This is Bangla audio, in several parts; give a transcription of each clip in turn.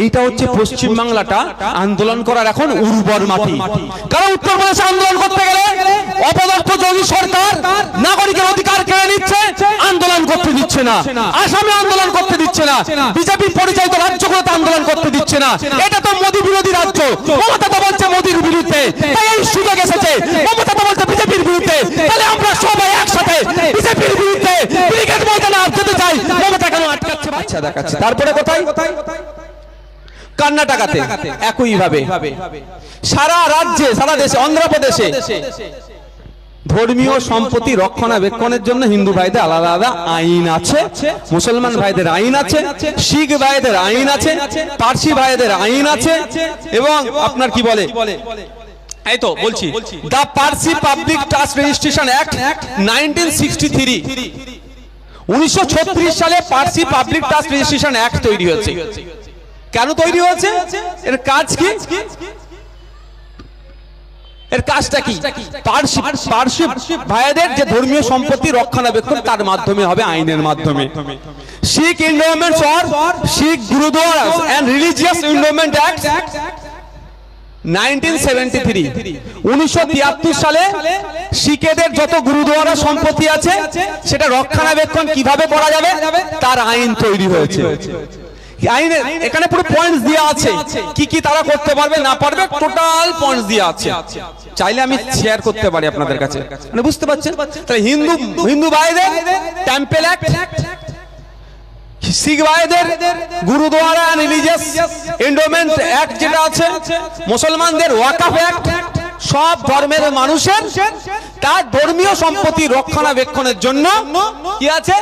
এইটা হচ্ছে পশ্চিম বাংলাটা আন্দোলন করার এখন উর্বর মাটি। কারণ উত্তরপ্রদেশে আন্দোলন করতে গেলে? অপদস্থ যোগী সরকার নাগরিকের অধিকার কেড়ে নিচ্ছে আন্দোলন করতে দিচ্ছে না। আসামে আন্দোলন করতে দিচ্ছে না। বিজেপি পরিচালিত রাজ্যগুলোতে আন্দোলন করতে দিচ্ছে না। এটা তো মোদী বিরোধী রাজ্য। মমতা তো বলছে মোদীর বিরুদ্ধে। তাই এই সুযোগ এসেছে। মমতা তো বলছে বিজেপির বিরুদ্ধে। তাহলে আমরা সবাই একসাথে বিজেপির বিরুদ্ধে ক্রিকেট ময়দানে আটকাতে চাই। মমতা কেন আটকাচ্ছে? বাচ্চা দেখাচ্ছে। তারপরে কোথায়? কর্ণাটকাতে একই ভাবে সারা রাজ্যে সারা দেশে অন্ধ্রপ্রদেশে ধর্মীয় সম্পত্তি রক্ষণাবেক্ষণের জন্য হিন্দু ভাইদের আলাদা আলাদা আইন আছে মুসলমান ভাইদের আইন আছে শিখ ভাইদের আইন আছে পার্সি ভাইদের আইন আছে এবং আপনার কি বলে? এই তো বলছি। The Parsi public trust registration act nineteen sixty three উনিশশো সালে Parsi public trust registration act তৈরি হয়েছে। কেন তৈরি হয়েছে? এর কাজ কি? এর কাজটা কি? ভাইদের যে ধর্মীয় সম্পত্তি রক্ষণাবেক্ষণ তার মাধ্যমে হবে আইনের মাধ্যমে। Sikh endowments or Sikh and religious endowment act 1973 সালে শিখেদের যত গুরুদুয়ারা সম্পত্তি আছে সেটা রক্ষণাবেক্ষণ কীভাবে করা যাবে? তার আইন তৈরি হয়েছে। আইনে এখানে পুরো পয়েন্টস দেওয়া আছে। কি কি তারা করতে পারবে না পারবে টোটাল পয়েন্টস দেওয়া আছে। চাইলে আমি শেয়ার করতে পারি আপনাদের কাছে। মানে বুঝতে পারছেন? তাহলে হিন্দু হিন্দু ভাইদের টেম্পেল অ্যাক্ট শিখ ভাইদের গুরুদ্বারা রিলিজিয়াস এন্ডোমেন্ট অ্যাক্ট যেটা আছে, মুসলমানদের ওয়াকাফ অ্যাক্ট সব ধর্মের মানুষের তার ধর্মীয় সম্পত্তি রক্ষণাবেক্ষণের জন্য কি আছে?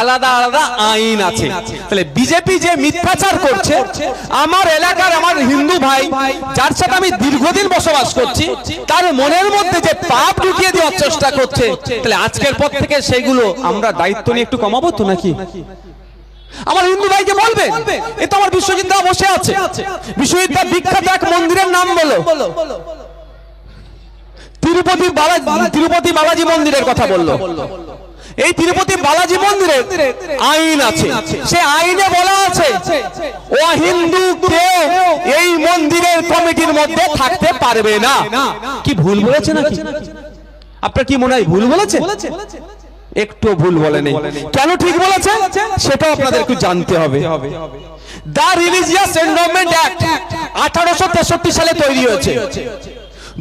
আলাদা আলাদা আইন আছে। তাহলে বিজেপি যে মিথ্যাচার করছে, আমার এলাকার আমার হিন্দু ভাই, যার সাথে আমি দীর্ঘদিন বসবাস করছি, তার মনের মধ্যে যে পাপ ঢুকিয়ে দেওয়ার চেষ্টা করছে, তাহলে আজকের পর থেকে সেইগুলো আমরা দায়িত্ব নিয়ে একটু কমাবো তো নাকি? আমার হিন্দু ভাইকে বলবে, এ তো আমার বিশ্বজিৎ বসে আছে। বিশ্বজিৎ বিখ্যাত এক মন্দিরের নাম বলো। তিরুপতি তিরুপতি বালাজি মন্দিরের কথা বলল। এই তিরুপতি বালাজি মন্দিরে আইন আছে। সে আইনে বলা আছে, ও হিন্দু কেউ এই মন্দিরের কমিটির মধ্যে থাকতে পারবে না। কি ভুল বলেছে নাকি? আপনার কি মনে হয় ভুল বলেছে? একটু ভুল বলেনি কেন ঠিক বলেছে? সেটাও আপনাদের একটু জানতে হবে। দা রিলিজিয়াস এনভায়রনমেন্ট অ্যাক্ট আঠারোশো তেষট্টি সালে তৈরি হয়েছে।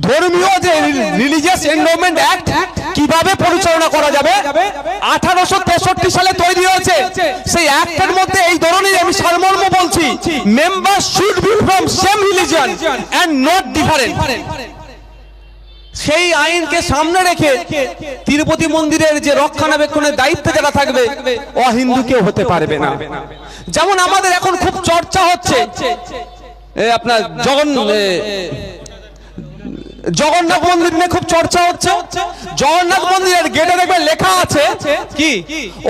ধর্মীয় যে রিলিজিয়াস এনভায়রনমেন্ট অ্যাক্ট কীভাবে পরিচালনা করা যাবে? আঠারোশো তেষট্টি সালে তৈরি হয়েছে। সেই অ্যাক্টের মধ্যে এই ধরনের আমি সারমর্ম বলছি। Member should be from same religion and not different সেই আইনকে সামনে রেখে তিরুপতি মন্দিরের যে রক্ষণাবেক্ষণের দায়িত্বে যারা থাকবে অহিন্দু কেউ হতে পারবে না। যেমন আমাদের এখন খুব চর্চা হচ্ছে আপনার জগন জগন্নাথ মন্দির নিয়ে খুব চর্চা হচ্ছে। জগন্নাথ মন্দিরের গেটে দেখবে লেখা আছে কি?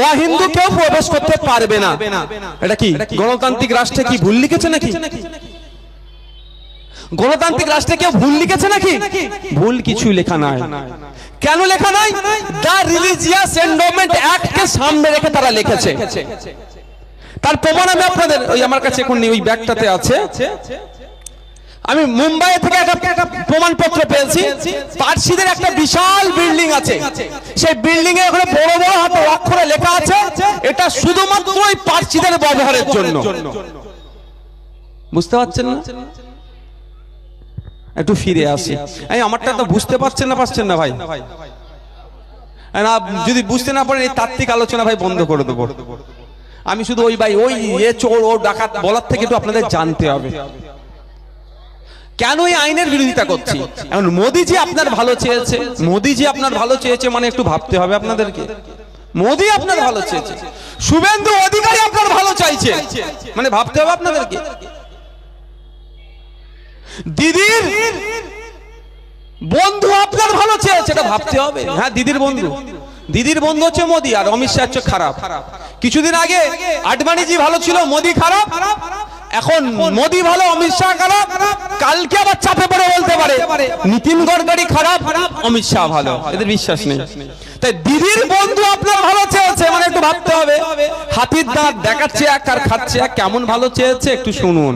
অহিন্দু কেউ প্রবেশ করতে পারবে না। এটা কি? গণতান্ত্রিক রাষ্ট্রে কি ভুল লিখেছে নাকি? গণতান্ত্রিক রাষ্ট্রে কেউ ভুল লিখেছে নাকি? ভুল কিছু লেখা নাই। কেন লেখা নাই? দা রিলিজিয়াস এন্ডোমেন্ট অ্যাক্ট কে সামনে রেখে তারা লিখেছে। তার প্রমাণ আমি আপনাদের, ওই আমার কাছে এখন ওই ব্যাগটাতে আছে। আমি মুম্বাই থেকে একটা প্রমাণপত্র পেয়েছি। পার্সিদের একটা বিশাল বিল্ডিং আছে। সেই বিল্ডিং এ ওখানে বড় বড় হাতে অক্ষরে লেখা আছে, এটা শুধুমাত্র ওই পার্সিদের ব্যবহারের জন্য। বুঝতে পারছেন না? একটু ফিরে আসি। এই আমারটা তো বুঝতে পারছেন না পারছেন না ভাই। না, যদি বুঝতে না পারেন, এই তাত্ত্বিক আলোচনা ভাই বন্ধ করে দেবো। আমি শুধু ওই ভাই, ওই এ চোর, ও ডাকাত বলার থেকে একটু আপনাদের জানতে হবে। কেন এই আইনের বিরোধিতা করছি? এখন মোদিজি আপনার ভালো চেয়েছে। মোদিজি আপনার ভালো চেয়েছে মানে একটু ভাবতে হবে আপনাদেরকে। মোদি আপনার ভালো চেয়েছে। শুভেন্দু অধিকারী আপনার ভালো চাইছে। মানে ভাবতে হবে আপনাদেরকে। দিদির বন্ধু আপনার ভালো চেয়েছে, এটা ভাবতে হবে। হ্যাঁ দিদির বন্ধু। দিদির বন্ধু হচ্ছে মোদি আর অমিত শাহ হচ্ছে খারাপ। কিছুদিন আগে আডবাণীজি ভালো ছিল, মোদি খারাপ। এখন মোদি ভালো অমিত শাহ খারাপ কালকে আবার চাপে পড়ে বলতে পারে। নীতিন গডকারি খারাপ অমিত শাহ ভালো। এদের বিশ্বাস নেই। তাই দিদির বন্ধু আপনার ভালো চেয়েছে মানে একটু ভাবতে হবে। হাতির দাঁত দেখাচ্ছে এক আর খাচ্ছে এক কেমন ভালো চেয়েছে একটু শুনুন।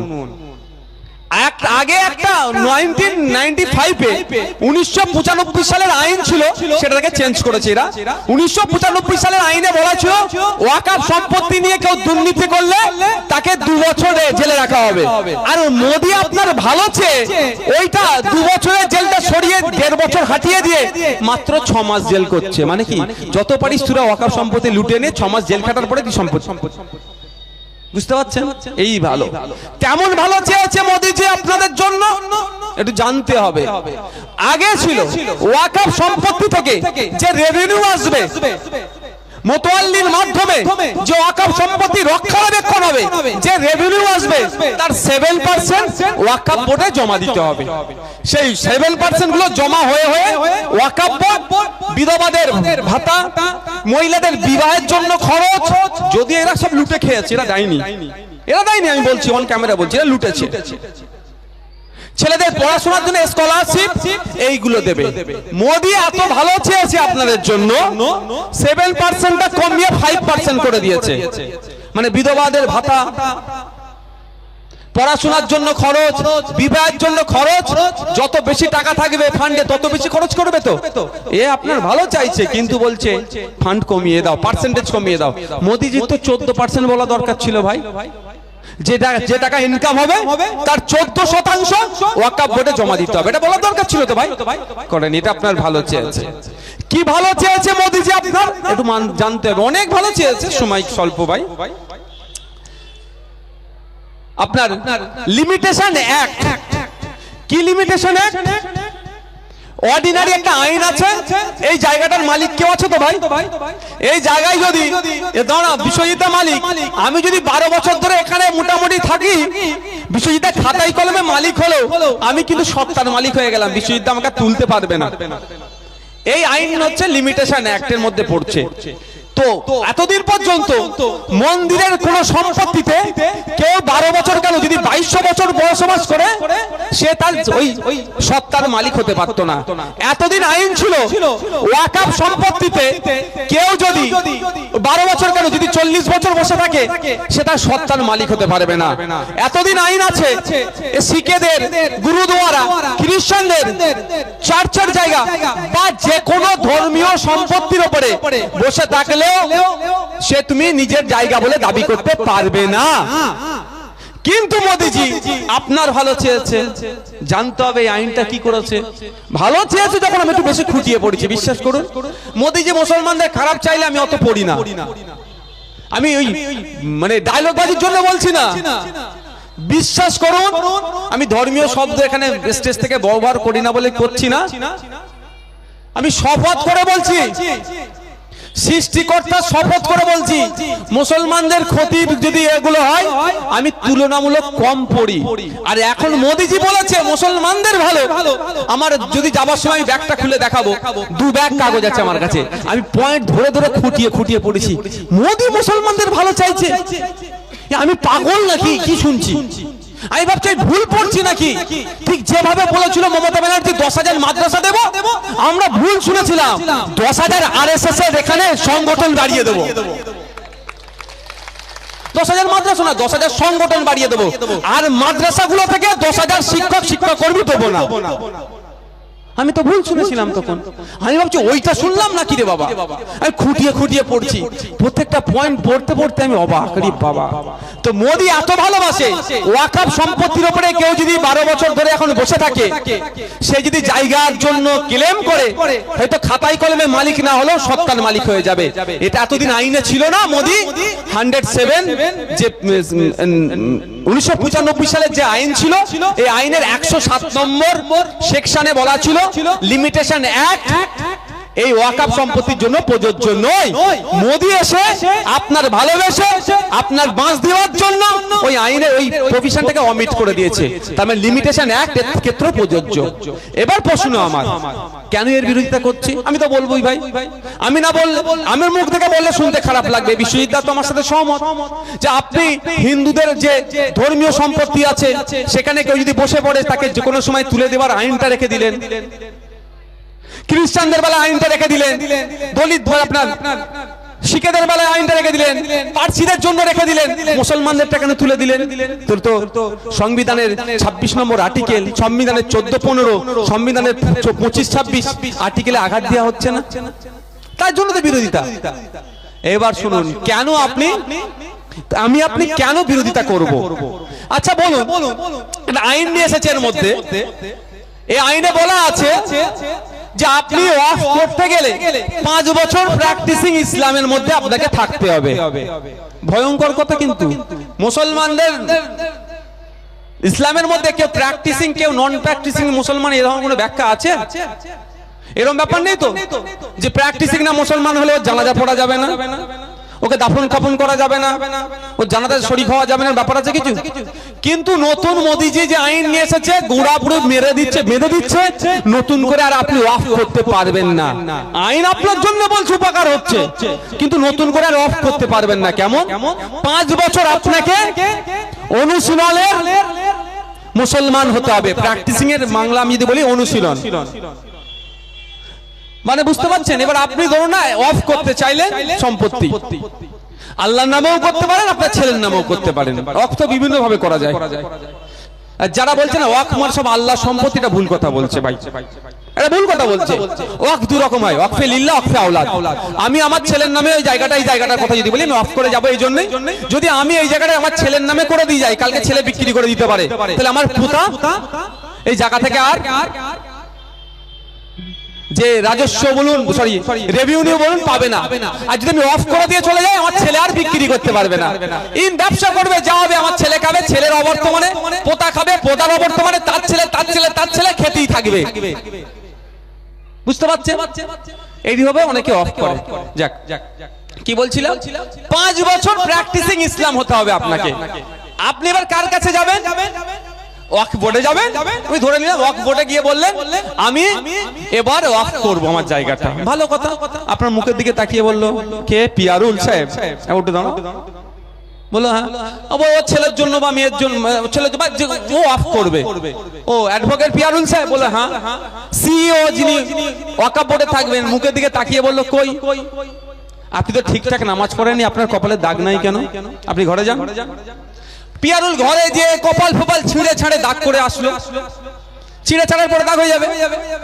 আগে একটা নাইনটিন নাইনটি ফাইভে উনিশশো পঁচানব্বই সালের আইন ছিল সেটাকে চেঞ্জ করেছে এরা। উনিশশো পঁচানব্বই সালের আইনে বলা ছিল ওয়াকাফ সম্পত্তি নিয়ে কেউ দুর্নীতি করলে তাকে দু বছরে জেলে রাখা হবে। আর মোদি আপনার ভালো চেয়ে ওইটা দু বছরের জেলটা সরিয়ে দেড় বছর হাঁটিয়ে দিয়ে মাত্র ছ মাস জেল করছে। মানে কি? যত পারিস তোরা ওয়াকাফ সম্পত্তি লুটে নিয়ে ছ মাস জেল খাটার পরে তুই সম্পত্তি। বুঝতে পারছেন? এই ভালো। কেমন ভালো চেয়েছে মোদিজি আপনাদের জন্য? একটু জানতে হবে। আগে ছিল ওয়াকফ সম্পত্তি থেকে যে রেভিনিউ আসবে। মোতোয়াল্লির মাধ্যমে যে ওয়াকাফ সম্পত্তি রক্ষণাবেক্ষণ হবে, যে রেভিনিউ আসবে, তার সেভেন পার্সেন্ট ওয়াকাফ বোর্ডে জমা দিতে হবে। সেই সেভেন পার্সেন্টগুলো জমা হয়ে হয়ে ওয়াকাফ বোর্ড বিধবাদের ভাতা, মহিলাদের বিবাহের জন্য খরচ, যদি এরা সব লুটে খেয়েছে, এরা দেয়নি। এরা দেয়নি, আমি বলছি অন ক্যামেরা বলছি, এরা লুটেছে। ছেলেদের পড়াশোনার জন্য স্কলারশিপ এইগুলো দেবে। মোদি এত ভালো চেয়েছে আপনাদের জন্য সেভেন পার্সেন্টটা কমিয়ে ফাইভ পার্সেন্ট করে দিয়েছে। মানে বিধবাদের ভাতা, পড়াশোনার জন্য খরচ, বিবাহের জন্য খরচ, যত বেশি টাকা থাকবে ফান্ডে তত বেশি খরচ করবে তো? এ আপনার ভালো চাইছে, কিন্তু বলছে ফান্ড কমিয়ে দাও পার্সেন্টেজ কমিয়ে দাও। মোদিজির তো চোদ্দ পার্সেন্ট বলা দরকার ছিল ভাই। যে টাকা ইনকাম হবে, তার চোদ্দ শতাংশ ওয়াকাপ বোর্ডে জমা দিতে হবে। এটা বলার দরকার ছিল তো ভাই? করেন, এটা আপনার ভালো চেয়েছে। কি ভালো চেয়েছে মোদিজি আপনার? একটু জানতে হবে। অনেক ভালো চেয়েছে, সময় স্বল্প ভাই। আপনার লিমিটেশন অ্যাক্ট কি লিমিটেশন অ্যাক্ট অর্ডিনারি একটা আইন আছে। এই জায়গাটার মালিক কেউ আছে তো ভাই? এই জায়গায় যদি দাঁড়া বিশ্বজিতা মালিক। আমি যদি বারো বছর ধরে এখানে মোটামুটি থাকি বিশ্বজিতা খাতাই কলমে মালিক হলো আমি কিন্তু সত্তার মালিক হয়ে গেলাম। বিশ্বজিৎ আমাকে তুলতে পারবে না। এই আইন হচ্ছে লিমিটেশন অ্যাক্টের মধ্যে পড়ছে। তো এতদিন পর্যন্ত মন্দিরের কোন সম্পত্তিতে কেউ বারো বছর কেন যদি বাইশশো বছর বসবাস করে সে তার ওই ওই সত্তার মালিক হতে পারতো না। এতদিন আইন ছিল ওয়াকাপ সম্পত্তিতে কেউ যদি বারো বছর কেন যদি চল্লিশ বছর বসে থাকে সে তার সত্তার মালিক হতে পারবে না। এতদিন আইন আছে শিখেদের গুরুদুয়ারা খ্রিস্টানদের চার্চের জায়গা বা যে কোনো ধর্মীয় সম্পত্তির উপরে বসে থাকলেও সে তুমি নিজের জায়গা বলে দাবি করতে পারবে না। কিন্তু মোদিজি, আপনার ভালো চেয়েছে। জানতে হবে এই আইনটা কি করেছে। ভালো চেয়েছে যখন আমি একটু বেশি খুঁটিয়ে পড়েছি, বিশ্বাস করুন। মোদিজি মুসলমানদের খারাপ চাইলে আমি অত পড়ি না। আমি ওই মানে ডায়লগ বাজির জন্য বলছি না। বিশ্বাস করুন, আমি ধর্মীয় শব্দ এখানে স্টেজ থেকে ব্যবহার করি না বলে করছি না। আমি শপথ করে বলছি সৃষ্টিকর্তা শপথ করে বলছি, মুসলমানদের ক্ষতি যদি এগুলো হয়, আমি তুলনামূলক কম পড়ি। আর এখন মোদিজি বলেছে, মুসলমানদের ভালো। আমার যদি যাবার সময় ব্যাগটা খুলে দেখাবো, দু ব্যাগ কাগজ আছে আমার কাছে। আমি পয়েন্ট ধরে ধরে খুঁটিয়ে খুঁটিয়ে পড়েছি। মোদি মুসলমানদের ভালো চাইছে। আমি পাগল নাকি? কি শুনছি? আমি ভাবছি ভুল পড়ছি নাকি? ঠিক যেভাবে বলেছিল মমতা ব্যানার্জি, দশ হাজার মাদ্রাসা দেবো, আমরা ভুল শুনেছিলাম। দশ হাজার আর এস এস এর এখানে সংগঠন দাঁড়িয়ে দেবো। দশ হাজার মাদ্রাসা না, দশ হাজার সংগঠন বাড়িয়ে দেবো। আর মাদ্রাসাগুলো থেকে দশ হাজার শিক্ষক শিক্ষক কর্মী দেবো না। আমি তো ভুল শুনেছিলাম তখন। আমি ভাবছি ওইটা শুনলাম নাকি রে বাবা? আমি খুঁটিয়ে খুঁটিয়ে পড়ছি। প্রত্যেকটা পয়েন্ট পড়তে পড়তে আমি অবাক রে বাবা। তো মোদি এত ভালোবাসে ওয়াকাফ সম্পত্তির উপরে কেউ যদি বারো বছর ধরে এখন বসে থাকে সে যদি জায়গার জন্য ক্লেম করে হয়তো খাতাই কলমে মালিক না হলেও সত্তার মালিক হয়ে যাবে। এটা এতদিন আইনে ছিল না মোদি? হান্ড্রেড সেভেন যে উনিশশো পঁচানব্বই সালের যে আইন ছিল এই আইনের একশো সাত নম্বর সেকশনে বলা ছিল লিমিটেশন অ্যাক্ট এই ওয়াকাপ সম্পত্তির জন্য প্রযোজ্য নয়। মোদি এসে আপনার ভালোবেসে আপনার বাঁশ দেওয়ার জন্য ওই আইনে ওই প্রভিশনটাকে অমিট করে দিয়েছে। তার মানে লিমিটেশন অ্যাক্ট এর ক্ষেত্রে প্রযোজ্য। এবার প্রশ্ন আমার কেন এর বিরোধিতা করছি? আমি তো বলবোই ভাই। আমি না বললে আমার মুখ থেকে বললে শুনতে খারাপ লাগবে। বিশ্বজিৎ তো আমার সাথে সহমত। যে আপনি হিন্দুদের যে ধর্মীয় সম্পত্তি আছে সেখানে কেউ যদি বসে পড়ে তাকে যে কোনো সময় তুলে দেওয়ার আইনটা রেখে দিলেন। খ্রিস্টানদের বেলায় আইনটা রেখে দিলেন। দলিত আপনার। শিখেদের বেলায় আইনটা রেখে দিলেন। পার্সিদের জন্য রেখে দিলেন। মুসলমানদেরটা কেন তুলে দিলেন। তো সংবিধানের ছাব্বিশ নম্বর আর্টিকেল সংবিধানের চোদ্দ, পনেরো, সংবিধানের পঁচিশ, ছাব্বিশ আর্টিকেলে আঘাত দেওয়া হচ্ছে না? তার জন্য তো বিরোধিতা। এবার শুনুন, কেন আপনি আমি আপনি কেন বিরোধিতা করব? আচ্ছা বলুন। আইন নিয়ে এসেছে এর মধ্যে। এই আইনে বলা আছে যে আপনি ওয়াফ করতে গেলে পাঁচ বছর প্র্যাকটিসিং ইসলামের মধ্যে আপনাকে থাকতে হবে। ভয়ঙ্কর কথা কিন্তু। মুসলমানদের ইসলামের মধ্যে কেউ প্র্যাকটিসিং কেউ নন প্র্যাকটিসিং মুসলমান এরকম কোনো ব্যাখ্যা আছে? এরকম ব্যাপার নেই তো? যে প্র্যাকটিসিং না মুসলমান হলে জানাজা পড়া যাবে না। ওকে দাফন কাফন করা যাবে না। ও জানাজায় শরীক হওয়া যাবে না, ব্যাপার আছে কিছু? কিন্তু নতুন মোদিজি যে আইন নিয়ে এসেছে, গুড়া পুরো মেরে দিচ্ছে, বেঁধে দিচ্ছে, নতুন করে আর আপনি অফ করতে পারবেন না। আইন আপনার জন্য বলছে, উপকার হচ্ছে। কিন্তু নতুন করে আর অফ করতে পারবেন না। কেমন? পাঁচ বছর আপনাকে অনুশীলনের মুসলমান হতে হবে। প্র্যাকটিসিং এর বাংলা আমি যদি বলি, অনুশীলন। মানে বুঝতে পারছেন? এবার আপনি ধরুন না অফ করতে চাইলেন সম্পত্তি। আল্লাহর নামেও করতে পারেন, আপনার ছেলের নামেও করতে পারেন। অফ তো বিভিন্ন ভাবে করা যায়। যারা বলছে না ওয়াক মার সব আল্লাহ সম্পত্তিটা ভুল কথা বলছে ভাই। এটা ভুল কথা বলছে। ওয়াক দু রকম হয় ওয়াকফে লিল্লাহ ওয়াকফে আওলাদ। আমি আমার ছেলের নামে ওই জায়গাটা, এই জায়গাটার কথা যদি বলি, আমি অফ করে যাব এই জন্যই। যদি আমি এই জায়গাটা আমার ছেলের নামে করে দিয়ে যাই, কালকে ছেলে বিক্রি করে দিতে পারে, তাহলে আমার পুতা এই জায়গা থেকে আর যে রাজস্ব বলুন সরি রেভিনিউ বলুন পাবে না। আর যদি আমি অফ করে দিয়ে চলে যাই, আমার ছেলে আর বিক্রি করতে পারবে না। ইন ব্যবসা করবে, যা হবে আমার ছেলে খাবে, ছেলের অবর্তমানে পোতা খাবে, পোতার অবর্তমানে তার ছেলে তার ছেলে তার ছেলে খেতেই থাকবে। বুঝতে পারছে এইভাবে অনেকে অফ করে। যাক, কি বলছিলাম? পাঁচ বছর প্র্যাকটিসিং ইসলাম হতে হবে আপনাকে। আপনি এবার কার কাছে যাবেন? ওয়াক বোর্ডে ধরে ওয়াক বোর্ডে গিয়ে আমি এবার ওয়াক আমার জায়গাটা। ভালো কথা। আপনার মুখের দিকে তাকিয়ে বলল কে? পিয়ারুল সাহেব? হ্যাঁ, হ্যাঁ। ছেলের জন্য বা মেয়ের জন্য যে- ও অফ করবে। ও অ্যাডভোকেট পিয়ারুল সাহেব বলে হ্যাঁ। সিইও যিনি ওয়াকাপ বোর্ডে থাকবেন মুখের দিকে তাকিয়ে বলল কই? আপনি তো ঠিকঠাক নামাজ পড়েনি আপনার কপালে দাগ নাই কেন? আপনি ঘরে যান। পিয়ারুল ঘরে যে কপাল ফোপাল ছিঁড়ে ছাড়ে দাগ করে আসলো। ছিঁড়ে পরে যাবে।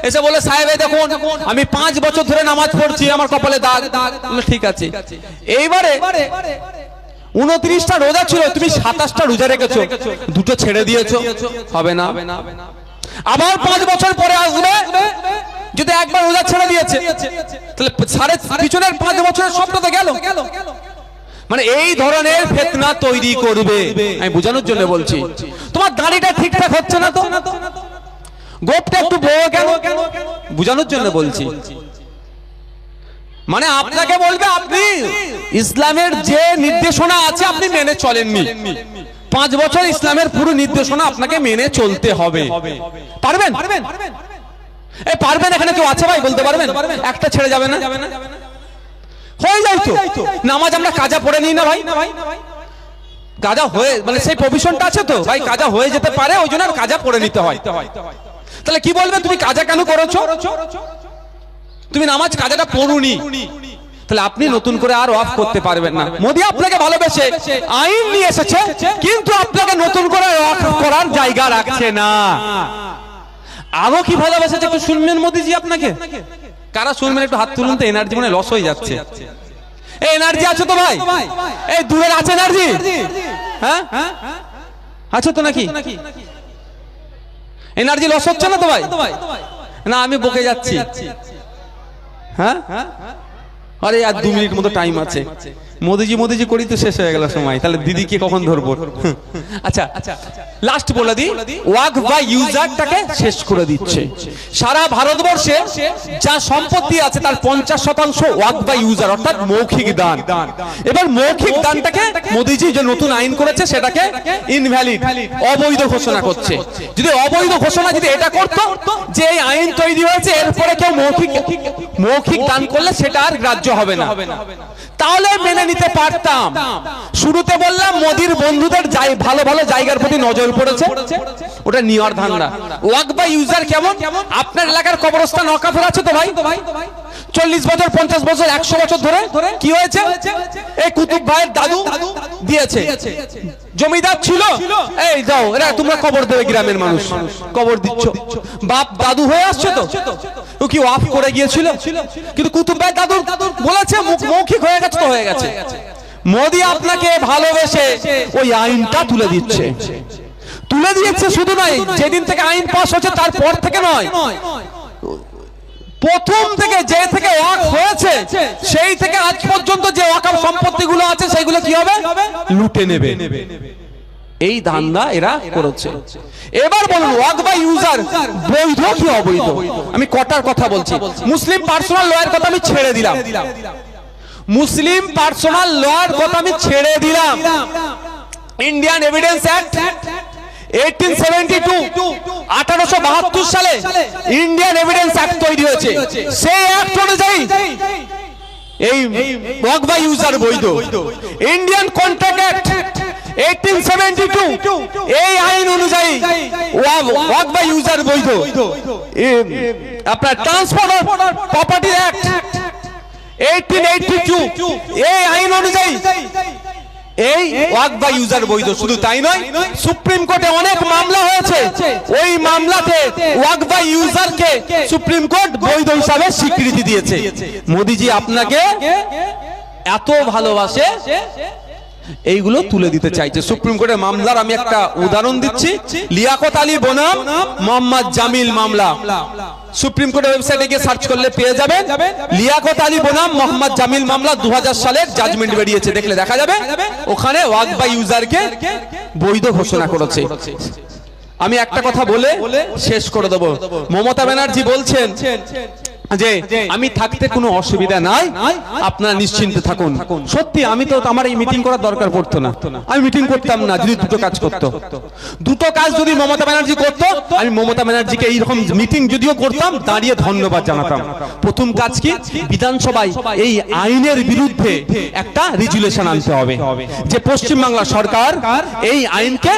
এসে বলে দেখুন, আমি পাঁচ বছর ধরে নামাজ পড়ছি, আমার কপালে দাগ। ঠিক আছে। এইবারে উনত্রিশটা রোজা ছিল, তুমি সাতাশটা রোজা রেখেছো। দুটো ছেড়ে দিয়েছ। হবে না। আবার পাঁচ বছর পরে আসবে, যদি একবার রোজা ছেড়ে দিয়েছে, তাহলে সাড়ে পিছনের পাঁচ বছরের স্বপ্ন তো গেল। মানে এই ধরনের ফেতনা তৈরি করবে। আমি বোঝানোর জন্য বলছি। তোমার দাড়িটা ঠিকঠাক হচ্ছে না তো? গোপটা একটু বড় কেন? বোঝানোর জন্য বলছি। মানে আপনাকে বলবে, আপনি ইসলামের যে নির্দেশনা আছে আপনি মেনে চলেননি। পাঁচ বছর ইসলামের পুরো নির্দেশনা আপনাকে মেনে চলতে হবে। পারবেন? এই পারবেন এখানে কেউ আছে ভাই? বলতে পারবেন? একটা ছেড়ে যাবে না? হয়ে যায় তো। নামাজ আমরা কাজা পড়ে নিই না ভাই। কাজা হয়ে মানে সেই প্রভিশনটা আছে তো। ভাই কাজা হয়ে যেতে পারে ওই জন্য কাজা পড়ে নিতে হয়। তাহলে কি বলবে? তুমি কাজা কেন করেছ? তুমি নামাজ কাজাটা পড়ুনি। তাহলে আপনি নতুন করে আর অফ করতে পারবেন না। মোদি আপনাকে ভালোবেসে আইন নিয়ে এসেছে কিন্তু আপনাকে নতুন করে অফ করার জায়গা রাখছে না। আরও কি ভালোবেসেছে একটু শুনবেন মোদিজি আপনাকে? কারা শুনবেন একটু হাত তুলুন তো এনার্জি মনে লস হয়ে যাচ্ছে। এই এনার্জি আছে তো ভাই? এই দূরের আছে এনার্জি হ্যাঁ? আছে তো নাকি? এনার্জি লস হচ্ছে না তো ভাই? না, আমি বকে যাচ্ছি। হ্যাঁ? আরে, আর দু মিনিট মতো টাইম আছে। মোদিজি মোদিজি করি তো শেষ হয়ে গেল সময়। তাহলে দিদিকে কখন ধরবো? আচ্ছা লাস্ট বলে দিই। ওয়াক বা ইউজারটাকে শেষ করে দিচ্ছে। সারা ভারতবর্ষে যা সম্পত্তি আছে তার পঞ্চাশ শতাংশ ওয়াক বা ইউজার অর্থাৎ মৌখিক দান। এবার মৌখিক দানটাকে মোদিজি যে নতুন আইন করেছে সেটাকে ইনভ্যালিড অবৈধ ঘোষণা করছে। যদি অবৈধ ঘোষণা যদি এটা করত যে এই আইন তৈরি হয়েছে এরপরে কেউ মৌখিক মৌখিক দান করলে সেটা আর গ্রাহ্য হবে না। তাহলে মেনে নিতে পারতাম। শুরুতে বললাম, মোদির বন্ধুদের ভালো ভালো জায়গার প্রতি নজর পড়েছে। ওটা নেওয়ার ধান্দা ওয়াক বা ইউজার কেমন? আপনার এলাকার কবরস্থান অকাফের আছে তো ভাই? চল্লিশ বছর, পঞ্চাশ বছর, একশো বছর ধরে কি হয়েছে? এই কুতুব ভাইয়ের দাদু দিয়েছে। জমিদার ছিল। এই যাও, এরা তোমরা কবর দেবে গ্রামের মানুষ। কবর দিচ্ছ। বাপ দাদু হয়ে আসছে তো? ও কি অফ করে গিয়েছিল? কিন্তু কুতুব ভাই দাদু বলেছে মুখ- মৌখিক হয়ে গেছে তো হয়ে গেছে। মোদি আপনাকে ভালোবেসে ওই আইনটা তুলে দিচ্ছে। তুলে দিয়েছে শুধু নয় যেদিন থেকে আইন পাস হচ্ছে তারপর থেকে নয়। প্রথম থেকে যে থেকে ওয়াক হয়েছে, সেই থেকে আজ পর্যন্ত যে ওয়াকার সম্পত্তিগুলো আছে, সেগুলো কি হবে? লুটে নেবে। এই ধান্দা এরা করেছে। এবার বলুন, ওয়াক বা ইউজার, বৈধ কি অবৈধ? আমি কটার কথা বলছি। মুসলিম পার্সোনাল লয়ের কথা আমি ছেড়ে দিলাম। মুসলিম পার্সোনাল লয়ার কথা আমি ছেড়ে দিলাম। ইন্ডিয়ান এভিডেন্স অ্যাক্ট 1872 1872 সালে ইন্ডিয়ান এভিডেন্স অ্যাক্ট তৈরি হয়েছে। সেই অ্যাক্ট অনুযায়ী এই বাই ইউজার বৈধ। ইন্ডিয়ান কন্ট্রাক্ট অ্যাক্ট 1872 এই আইন অনুযায়ী ওয়াক বাই ইউজার বৈধ আপনার ট্রান্সপোর্ট প্রপার্টি অ্যাক্ট 1882 এই আইন অনুযায়ী এই ওয়াক বা ইউজার বৈধ শুধু তাই নয় সুপ্রিম কোর্টে অনেক মামলা হয়েছে। ওই মামলাতে ওয়াক বা ইউজারকে সুপ্রিম কোর্ট বৈধ হিসাবে স্বীকৃতি দিয়েছে। মোদিজি আপনাকে এত ভালোবাসে? এইগুলো তুলে দিতে চাইছে সুপ্রিম কোর্টের মামলার আমি একটা উদাহরণ দিচ্ছি। লিয়াকত আলী বনাম মোহাম্মদ জামিল মামলা। সুপ্রিম কোর্টের ওয়েবসাইটে গিয়ে সার্চ করলে পেয়ে যাবেন। লিয়াকত আলী বনাম মোহাম্মদ জামিল মামলা দু হাজার সালের জাজমেন্ট বেরিয়েছে। দেখলে দেখা যাবে? ওখানে ওয়াক বাই ইউজারকে বৈধ ঘোষণা করেছে। আমি একটা কথা বলে শেষ করে দেবো। মমতা ব্যানার্জি বলছেন যে আমি থাকতে কোনো অসুবিধা নাই, আপনারা নিশ্চিন্তে থাকুন। সত্যি, আমি তো আমার এই মিটিং করার দরকার পড়তো না। আমি মিটিং করতাম না, যদি দুটো কাজ করতো। দুটো কাজ যদি মমতা ব্যানার্জি করতো, আমি মমতা ব্যানার্জিকে এইরকম মিটিং যদিও করতাম, দাঁড়িয়ে ধন্যবাদ জানাতাম। প্রথম কাজ কি? বিধানসভায় এই আইনের বিরুদ্ধে একটা রেজুলেশন আনতে হবে। যে পশ্চিমবাংলা সরকার এই আইনকে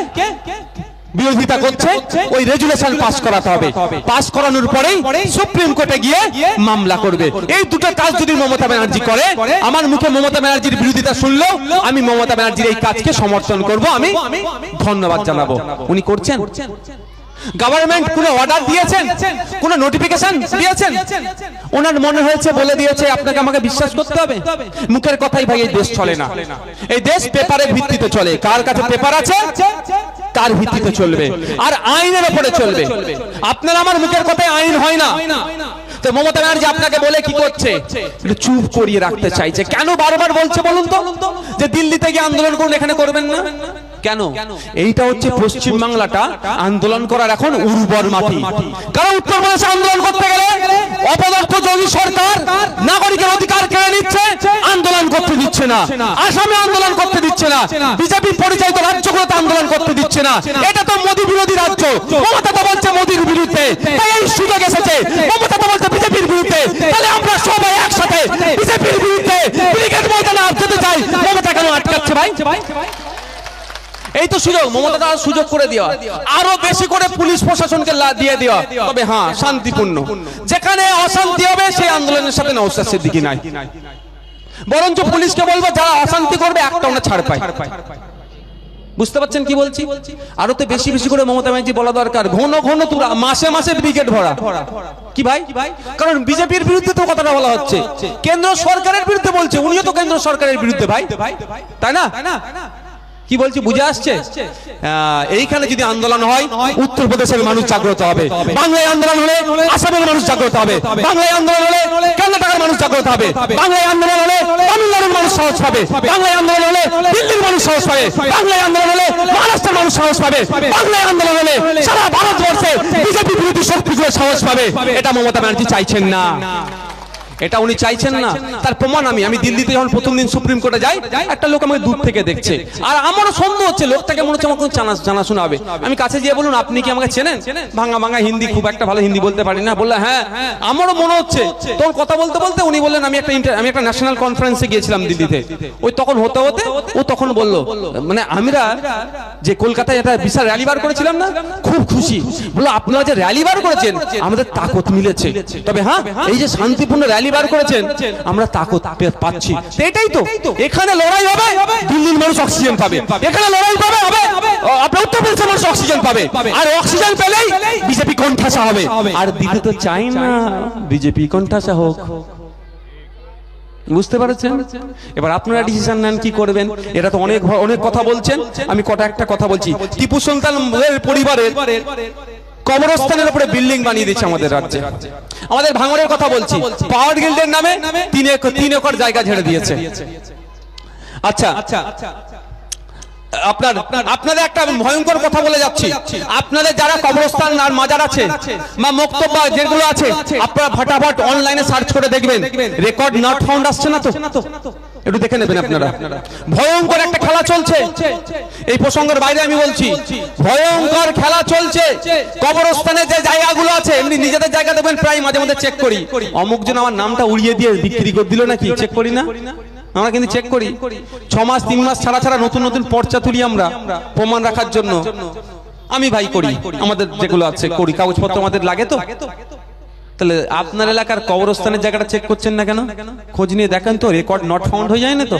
বিরোধিতা করছে ওই রেজুলেশন পাস করাতে হবে। পাস করানোর পরেই সুপ্রিম কোর্টে গিয়ে মামলা করবে। এই দুটো কাজ যদি মমতা ব্যানার্জি করে আমার মুখে মমতা ব্যানার্জির বিরোধিতা শুনলো আমি মমতা ব্যানার্জির এই কাজকে সমর্থন করব আমি ধন্যবাদ জানাব। উনি করছেন। গভর্নমেন্ট কোনো অর্ডার দিয়েছেন? কোনো নোটিফিকেশন দিয়েছেন? ওনার মনে হয়েছে বলে দিয়েছে আপনাকে আমাকে বিশ্বাস করতে হবে। মুখের কথাই ভাই এই দেশ চলে না। এই দেশ পেপারের ভিত্তিতে চলে। কার কাছে পেপার আছে? তার ভিত্তিতে চলবে? আর আইনের উপরে চলবে। আপনার আমার মুখের কথায় আইন হয় না। তো মমতা ব্যানার্জি আপনাকে বলে কি করছে? চুপ করিয়ে রাখতে চাইছে। কেন বারবার বলছে বলুন তো? যে দিল্লিতে গিয়ে আন্দোলন করুন এখানে করবেন না? কেন? এইটা হচ্ছে পশ্চিম বাংলাটা আন্দোলন করার এখন উর্বর মাটি। কারণ উত্তরপ্রদেশে আন্দোলন করতে গেলে অপদার্থ যোগী সরকার নাগরিকের অধিকার কেড়ে নিচ্ছে আন্দোলন করতে দিচ্ছে না। আসামে আন্দোলন করতে দিচ্ছে না। বিজেপি পরিচালিত রাজ্যগুলোতে আন্দোলন করতে দিচ্ছে না। এটা তো মোদী বিরোধী রাজ্য। মমতা তো বলছে মোদীর বিরুদ্ধে। তাই এই সুযোগ এসেছে। মমতা তো বলছে বিজেপির বিরুদ্ধে। তাহলে আমরা সবাই একসাথে বিজেপির বিরুদ্ধে ক্রিকেট ময়দানে আটকাতে চাই। মমতা কেন আটকাচ্ছে ভাই? এই তো সুযোগ, মমতা দ্বারা সুযোগ করে দেওয়া আরও বেশি করে পুলিশ প্রশাসনকে দিয়ে দেওয়া তবে হ্যাঁ শান্তিপূর্ণ। যেখানে অশান্তি হবে, সেই আন্দোলনের সাথে নৌসাদ সিদ্দিকি নাই। বরঞ্চ পুলিশকে বলব, যারা অশান্তি করবে, একটা ওনা ছাড় পায় বুঝতে পারছেন কি বলছি? আরও তো বেশি বেশি করে মমতা ব্যানার্জি বলা দরকার। ঘন ঘন তুরা মাসে মাসে ব্রিগেড ভরা। কি ভাই? কারণ বিজেপির বিরুদ্ধে তো কথাটা বলা হচ্ছে। কেন্দ্র সরকারের বিরুদ্ধে বলছে। উনিও তো কেন্দ্র সরকারের বিরুদ্ধে, ভাই। তাই না? কি বলছি, বুঝে আসছে? এইখানে যদি আন্দোলন হয়, উত্তরপ্রদেশের মানুষ জাগ্রত হবে। বাংলায় আন্দোলন হলে আসামের মানুষ জাগ্রত হবে। বাংলায় আন্দোলন হলে কর্ণাটকের মানুষ জাগ্রত হবে। বাংলায় আন্দোলন হলে তামিলনাড়ুর মানুষ সাহস পাবে। বাংলায় আন্দোলন হলে দিল্লির মানুষ সাহস পাবে। বাংলায় আন্দোলন হলে মহারাষ্ট্রের মানুষ সাহস পাবে। বাংলায় আন্দোলন হলে সারা ভারতবর্ষে বিজেপি বিরোধী শক্তিগুলো সাহস পাবে। এটা মমতা ব্যানার্জি চাইছেন না। এটা উনি চাইছেন না। তার প্রমাণ আমি। আমি দিল্লিতে যখন প্রথম দিন সুপ্রিম কোর্টে যাই, একটা লোক আমাকে দূর থেকে দেখছে। আর আমারও সন্দেহ হচ্ছে, লোকটাকে মনে হচ্ছে আমার কোনো জানা জানাশোনা হবে আমি কাছে গিয়ে বলুন, আপনি কি আমাকে চেনেন? ভাঙা ভাঙা হিন্দি, খুব একটা ভালো হিন্দি বলতে পারি না। বললে হ্যাঁ। আমারও মনে হচ্ছে, তখন কথা বলতে বলতে উনি বললেন, আমি একটা আমি একটা ন্যাশনাল কনফারেন্সে গিয়েছিলাম দিল্লিতে। ওই তখন হতে হতে ও তখন বলল মানে আমরা যে কলকাতায় একটা বিশাল র্যালি বার করেছিলাম না, খুব খুশি। বলল, আপনারা যে র্যালি বার করেছেন, আমাদের তাকত মিলেছে। তবে হ্যাঁ এই যে শান্তিপূর্ণ র্যালি বার করেছেন। আমরা তাকত পাচ্ছি। এটাই তো। এখানে লড়াই হবে দিল্লির মানুষ অক্সিজেন পাবে। এখানে লড়াই পাবে হবে। আপনার উত্তর প্রদেশের মানুষ অক্সিজেন পাবে। আর অক্সিজেন পেলেই বিজেপি কণ্ঠাসা হবে। আর দিতে তো চাই না বিজেপি কণ্ঠাসা হোক। বুঝতে পারছেন? এবার আপনারা ডিসিশন নেন কি করবেন। এটা তো অনেক অনেক কথা বলছেন। আমি কটা একটা কথা বলছি। টিপু সুলতানের পরিবারের কবরস্থানের উপরে বিল্ডিং বানিয়ে দিচ্ছে আমাদের রাজ্যে। আমাদের ভাঙড়ের কথা বলছি। পাওয়ার গিল্ডের নামে তিন একর তিন একর জায়গা ছেড়ে দিয়েছে। আচ্ছা আপনার আপনাদের একটা ভয়ঙ্কর কথা বলে যাচ্ছি। আপনাদের যারা কবরস্থান আর মাজার আছে বা বক্তব্য যেগুলো আছে, আপনারা ফটাফট অনলাইনে সার্চ করে দেখবেন। রেকর্ড নট ফাউন্ড আসছে না তো? একটু দেখে নেবেন আপনারা। ভয়ঙ্কর একটা খেলা চলছে। এই প্রসঙ্গের বাইরে আমি বলছি ভয়ঙ্কর খেলা চলছে। কবরস্থানে যে জায়গাগুলো আছে এমনি নিজেদের জায়গা দেখবেন প্রায় মাঝে মাঝে চেক করি। অমুক জন আমার নামটা উড়িয়ে দিয়ে বিক্রি করে দিল নাকি চেক করি না? আমরা কিন্তু চেক করি। ছ মাস তিন মাস ছাড়া ছাড়া নতুন নতুন পর্চা তুলি আমরা প্রমাণ রাখার জন্য। আমি ভাই করি আমাদের যেগুলো আছে করি। কাগজপত্র আমাদের লাগে তো? তাহলে আপনার এলাকার কবরস্থানের জায়গাটা চেক করছেন না কেন? খোঁজ নিয়ে দেখেন তো রেকর্ড নট ফাউন্ড হয়ে যায় না তো?